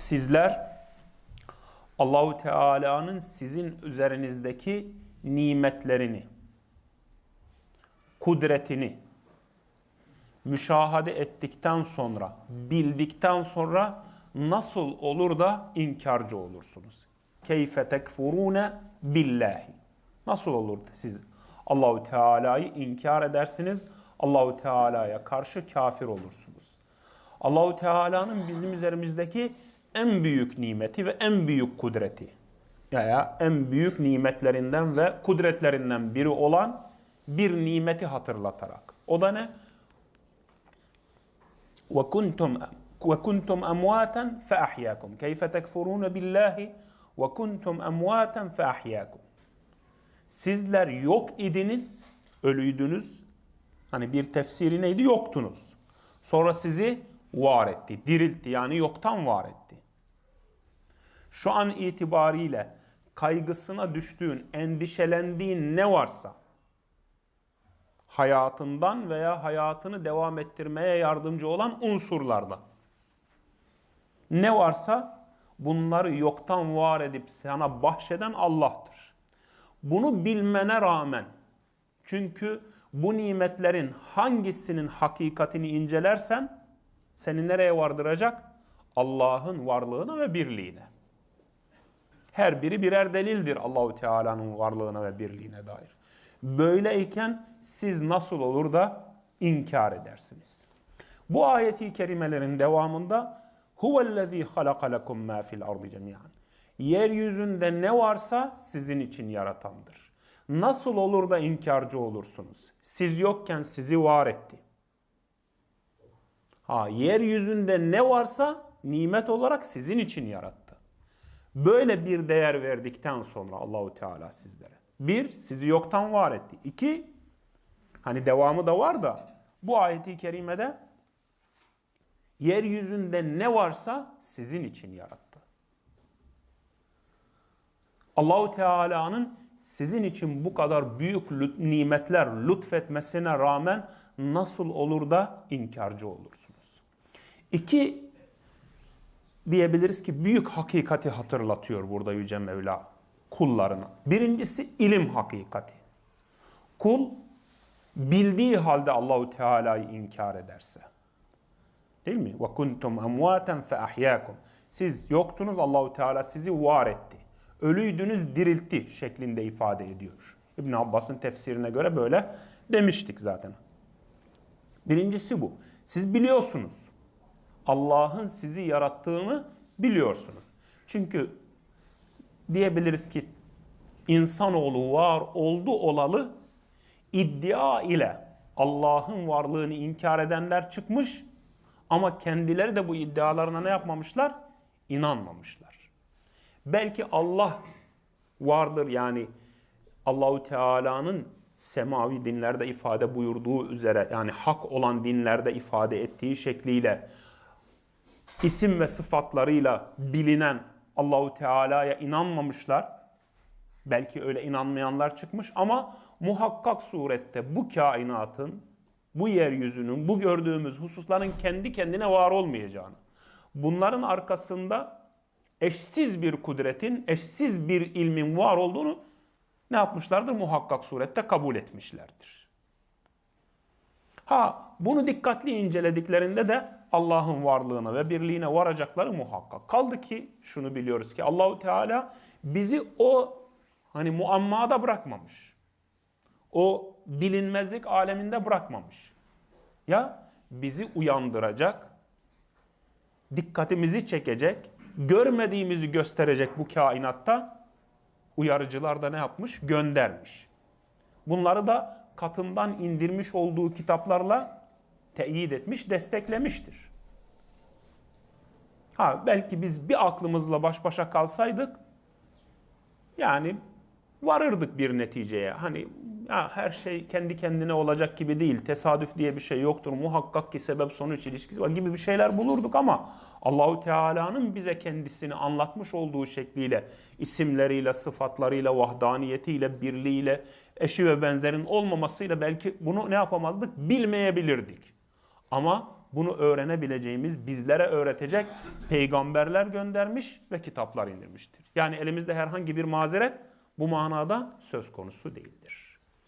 Sizler Allahu Teala'nın sizin üzerinizdeki nimetlerini, kudretini müşahede ettikten sonra, bildikten sonra nasıl olur da inkarcı olursunuz? Keyfe tekfurune billahi. Nasıl olur da siz Allahu Teala'yı inkar edersiniz, Allahu Teala'ya karşı kafir olursunuz. Allahu Teala'nın bizim üzerimizdeki en büyük nimeti ve en büyük kudreti veya en büyük nimetlerinden ve kudretlerinden biri olan bir nimeti hatırlatarak. O da ne? وَكُنْتُمْ وَكُنْتُمْ أَمْوَاتًا فَأَحْيَاكُمْ كَيْفَ تَكْفُرُونَ بِاللّٰهِ وَكُنْتُمْ أَمْوَاتًا فَأَحْيَاكُمْ Sizler yok idiniz, ölüydünüz. Hani bir tefsiri neydi? Yoktunuz. Sonra sizi var etti, diriltti yani yoktan var etti. Şu an itibariyle kaygısına düştüğün, endişelendiğin ne varsa hayatından veya hayatını devam ettirmeye yardımcı olan unsurlarda ne varsa bunları yoktan var edip sana bahşeden Allah'tır. Bunu bilmene rağmen çünkü bu nimetlerin hangisinin hakikatini incelersen seni nereye vardıracak? Allah'ın varlığına ve birliğine. Her biri birer delildir Allahu Teala'nın varlığına ve birliğine dair. Böyleyken siz nasıl olur da inkar edersiniz? Bu ayeti kerimelerin devamında huvellezî halaka lekum mâ fil ardı cemiyan. Yeryüzünde ne varsa sizin için yaratandır. Nasıl olur da inkarcı olursunuz? Siz yokken sizi var etti. Ha, yeryüzünde ne varsa nimet olarak sizin için yarattı. Böyle bir değer verdikten sonra Allahu Teala sizlere. Bir, sizi yoktan var etti. İki, hani devamı da var da bu ayeti kerimede yeryüzünde ne varsa sizin için yarattı. Allahu Teala'nın sizin için bu kadar büyük nimetler lütfetmesine rağmen nasıl olur da inkarcı olursunuz? İki diyebiliriz ki büyük hakikati hatırlatıyor burada Yüce Mevla kullarına. Birincisi ilim hakikati. Kul bildiği halde Allahu Teala'yı inkar ederse. Değil mi? Ve kuntum emvaten fe ahyakum. Siz yoktunuz Allahu Teala sizi var etti. Ölüydünüz diriltti şeklinde ifade ediyor. İbn Abbas'ın tefsirine göre böyle demiştik zaten. Birincisi bu. Siz biliyorsunuz. Allah'ın sizi yarattığını biliyorsunuz. Çünkü diyebiliriz ki insanoğlu var oldu olalı iddia ile Allah'ın varlığını inkar edenler çıkmış ama kendileri de bu iddialarına ne yapmamışlar? İnanmamışlar. Belki Allah vardır yani Allahu Teala'nın semavi dinlerde ifade buyurduğu üzere yani hak olan dinlerde ifade ettiği şekliyle isim ve sıfatlarıyla bilinen Allahu Teala'ya inanmamışlar. Belki öyle inanmayanlar çıkmış ama muhakkak surette bu kainatın, bu yeryüzünün, bu gördüğümüz hususların kendi kendine var olmayacağını, bunların arkasında eşsiz bir kudretin, eşsiz bir ilmin var olduğunu ne yapmışlardır? Muhakkak surette kabul etmişlerdir. Ha bunu dikkatli incelediklerinde de Allah'ın varlığına ve birliğine varacakları muhakkak. Kaldı ki şunu biliyoruz ki Allahu Teala bizi o hani muammada bırakmamış. O bilinmezlik aleminde bırakmamış. Ya bizi uyandıracak, dikkatimizi çekecek, görmediğimizi gösterecek bu kainatta uyarıcılar da ne yapmış? Göndermiş. Bunları da katından indirmiş olduğu kitaplarla teyit etmiş, desteklemiştir. Ha belki biz bir aklımızla baş başa kalsaydık yani varırdık bir neticeye. Hani ya her şey kendi kendine olacak gibi değil. Tesadüf diye bir şey yoktur. Muhakkak ki sebep sonuç ilişkisi var gibi bir şeyler bulurduk ama Allahu Teala'nın bize kendisini anlatmış olduğu şekliyle isimleriyle, sıfatlarıyla, vahdaniyetiyle, birliğiyle, eşi ve benzerin olmamasıyla belki bunu ne yapamazdık? Bilmeyebilirdik. Ama bunu öğrenebileceğimiz, bizlere öğretecek peygamberler göndermiş ve kitaplar indirmiştir. Yani elimizde herhangi bir mazeret bu manada söz konusu değildir.